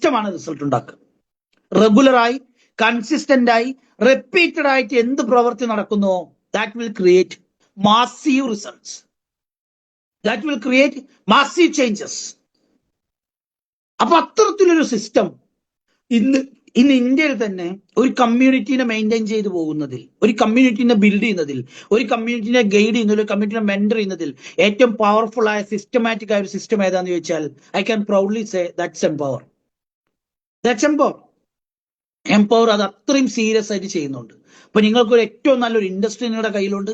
സിസ്റ്റമാണ് റിസൾട്ട് ഉണ്ടാക്കുക. റെഗുലറായി കൺസിസ്റ്റന്റ് ആയി റിപ്പീറ്റഡ് ആയിട്ട് എന്ത് പ്രവൃത്തി നടക്കുന്നു? That will create massive results that will create massive changes അപ്പൊ അത്തരത്തിലൊരു സിസ്റ്റം ഇന്ന് ഇന്ന് ഇന്ത്യയിൽ തന്നെ ഒരു കമ്മ്യൂണിറ്റിനെ മെയിന്റെയിൻ ചെയ്തു പോകുന്നതിൽ ഒരു കമ്മ്യൂണിറ്റിനെ ബിൽഡ് ചെയ്യുന്നതിൽ ഒരു കമ്മ്യൂണിറ്റിനെ ഗൈഡ് ചെയ്യുന്നതിൽ ഒരു കമ്മ്യൂണിറ്റിനെ മെന്റർ ചെയ്യുന്നതിൽ ഏറ്റവും പവർഫുൾ ആയ സിസ്റ്റമാറ്റിക് ആയ ഒരു സിസ്റ്റം ഏതാണെന്ന് ചോദിച്ചാൽ I can proudly say that's empower that's empower empower അത് അത്രയും സീരിയസ് ആയിട്ട് ചെയ്യുന്നുണ്ട്. അപ്പൊ നിങ്ങൾക്കൊരു ഏറ്റവും നല്ലൊരു ഇൻഡസ്ട്രി നിങ്ങളുടെ കയ്യിലുണ്ട്.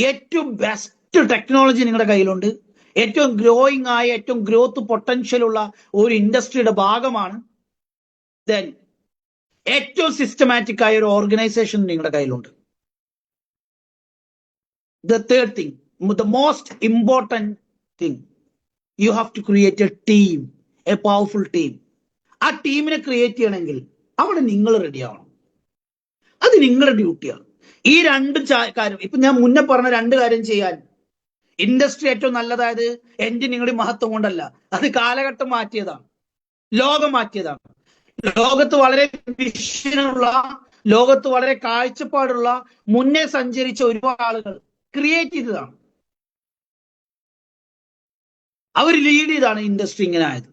ഏറ്റവും ബെസ്റ്റ് ടെക്നോളജി നിങ്ങളുടെ കയ്യിലുണ്ട്. ഏറ്റവും ഗ്രോയിങ് ആയ ഏറ്റവും ഗ്രോത്ത് പൊട്ടൻഷ്യൽ ഉള്ള ഒരു ഇൻഡസ്ട്രിയുടെ ഭാഗമാണ്. ദെൻ ഏറ്റവും സിസ്റ്റമാറ്റിക് ആയ ഒരു ഓർഗനൈസേഷൻ നിങ്ങളുടെ കയ്യിലുണ്ട്. The third thing the most important thing you have to create a team a powerful team ആ ടീമിനെ ക്രിയേറ്റ് ചെയ്യണമെങ്കിൽ അവിടെ നിങ്ങൾ റെഡി ആവണം. അത് നിങ്ങളുടെ ഡ്യൂട്ടിയാണ് ഈ രണ്ട് കാര്യം ഇപ്പൊ ഞാൻ മുന്നേ പറഞ്ഞ രണ്ട് കാര്യം ചെയ്യാൻ. ഇൻഡസ്ട്രി ഏറ്റവും നല്ലതായത് എഞ്ചിനീയറിംഗ് മഹത്വം കൊണ്ടല്ല. അത് കാലഘട്ടം മാറ്റിയതാണ്. ലോകം മാറ്റിയതാണ്. ലോകത്ത് വളരെ വിഷനുള്ള ലോകത്ത് വളരെ കാഴ്ചപ്പാടുള്ള മുന്നേ സഞ്ചരിച്ച ഒരുപാട് ആളുകൾ ക്രിയേറ്റ് ചെയ്തതാണ്. അവർ ലീഡ് ചെയ്താണ് ഇൻഡസ്ട്രി ഇങ്ങനെ ആയത്.